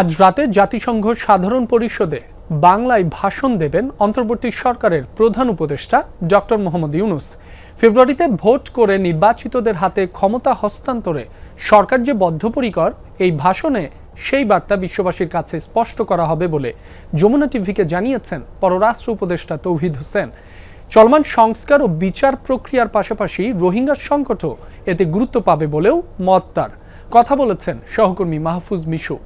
আজ রাতে জাতিসংঘ সাধারণ পরিষদে বাংলায় ভাষণ দেবেন অন্তর্বর্তী সরকারের প্রধান উপদেষ্টা ডক্টর মোহাম্মদ ইউনুস। ফেব্রুয়ারিতে ভোট করে নির্বাচিতদের হাতে ক্ষমতা হস্তান্তরে সরকার যে বদ্ধপরিকর, এই ভাষণে সেই বার্তা বিশ্ববাসীর কাছে স্পষ্ট করা হবে বলে যমুনা টিভিকে জানিয়েছেন পররাষ্ট্র উপদেষ্টা তৌহিদ হোসেন। চলমান সংস্কার ও বিচার প্রক্রিয়ার পাশাপাশি রোহিঙ্গা সংকটও এতে গুরুত্ব পাবে বলেও মত তার। কথা বলেছেন সহকর্মী মাহফুজ মিশু।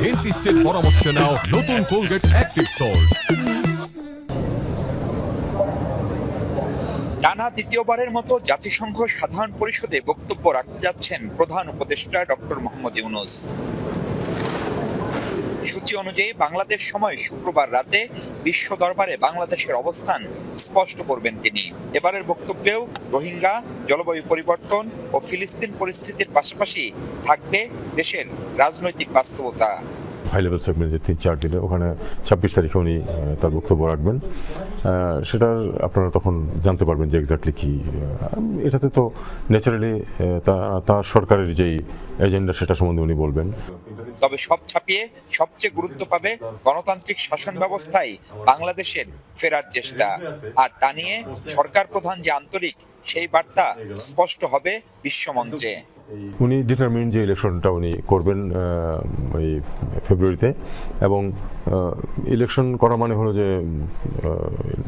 ডেন্টিস্টের পরামর্শ নাও নতুন কোলগেট অ্যাক্টিভ সল্ট টানা দ্বিতীয়বারের মতো জাতিসংঘ সাধারণ পরিষদে বক্তব্য রাখতে যাচ্ছেন প্রধান উপদেষ্টা ডক্টর মোহাম্মদ ইউনুস। সূচি অনুযায়ী বাংলাদেশ সময় শুক্রবার রাতে বিশ্ব দরবারে বাংলাদেশের অবস্থান স্পষ্ট করবেন তিনি। এবারের বক্তব্যেও রোহিঙ্গা, জলবায়ু পরিবর্তন ও ফিলিস্তিন পরিস্থিতির পাশাপাশি থাকবে দেশের রাজনৈতিক বাস্তবতা। হাই লেভেল সেগমেন্ট যে তিন, চার দিনে, ওখানে ছাব্বিশ তারিখে উনি তার বক্তব্য রাখবেন। সেটার আপনারা তখন জানতে পারবেন যে এক্স্যাক্টলি কি এটাতে তো ন্যাচারালি তার সরকারের যেই এজেন্ডা সেটা সম্বন্ধে উনি বলবেন। তবে সব ছাপিয়ে সবচেয়ে গুরুত্ব পাবে গণতান্ত্রিক শাসন ব্যবস্থায় বাংলাদেশের ফেরার চেষ্টা। আর তা নিয়ে সরকার প্রধান যে আন্তরিক, সেই বার্তা স্পষ্ট হবে বিশ্বমঞ্চে উনি ডিটারমিন যে ইলেকশনটা উনি করবেন এই ফেব্রুয়ারিতে এবং ইলেকশন করা মানে হলো যে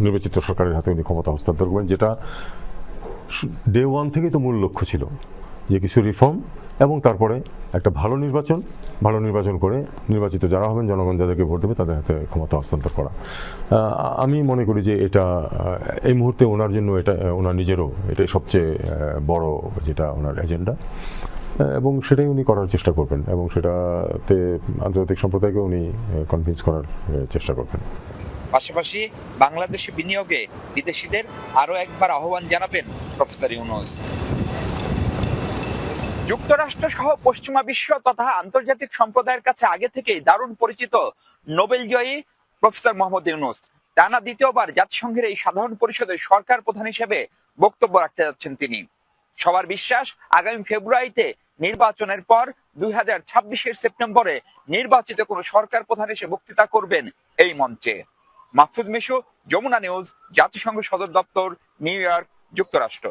নির্বাচিত সরকারের হাতে উনি ক্ষমতা হস্তান্তর করবেন, যেটা ডে ওয়ান থেকেই তো মূল লক্ষ্য ছিল যে কিছু রিফর্ম এবং তারপরে একটা ভালো নির্বাচন ভালো নির্বাচন করে নির্বাচিত যারা হবেন, জনগণ যাদেরকে ভোট দেবে, তাদের হাতে ক্ষমতা হস্তান্তর করা। আমি মনে করি যে এটা এই মুহূর্তে ওনার জন্য এটা ওনার নিজেরও এটাই সবচেয়ে বড় যেটা ওনার এজেন্ডা। এবং সেটাই উনি করার চেষ্টা করবেন এবং সেটাতে আন্তর্জাতিক সম্প্রদায়কে উনি কনভিন্স করার চেষ্টা করবেন। পাশাপাশি বাংলাদেশে বিনিয়োগে বিদেশিদের আরও একবার আহ্বান জানাবেন প্রফেসর ইউনুস। যুক্তরাষ্ট্র সহ পশ্চিমা বিশ্ব তথা আন্তর্জাতিক সম্প্রদায়ের কাছে আগে থেকেই দারুণ পরিচিত নোবেল জয়ী প্রফেসর মোহাম্মদ ইউনুস। টানা দ্বিতীয়বার জাতিসংঘের এই সাধারণ পরিষদে সরকার প্রধান হিসেবে বক্তব্য রাখতে যাচ্ছেন তিনি। সবার বিশ্বাস, আগামী ফেব্রুয়ারিতে নির্বাচনের পর দুই হাজার ছাব্বিশের সেপ্টেম্বরে নির্বাচিত কোনো সরকার প্রধান এসে বক্তৃতা করবেন এই মঞ্চে। মাহফুজ মিশু, যমুনা নিউজ, জাতিসংঘ সদর দপ্তর, নিউ ইয়র্ক, যুক্তরাষ্ট্র।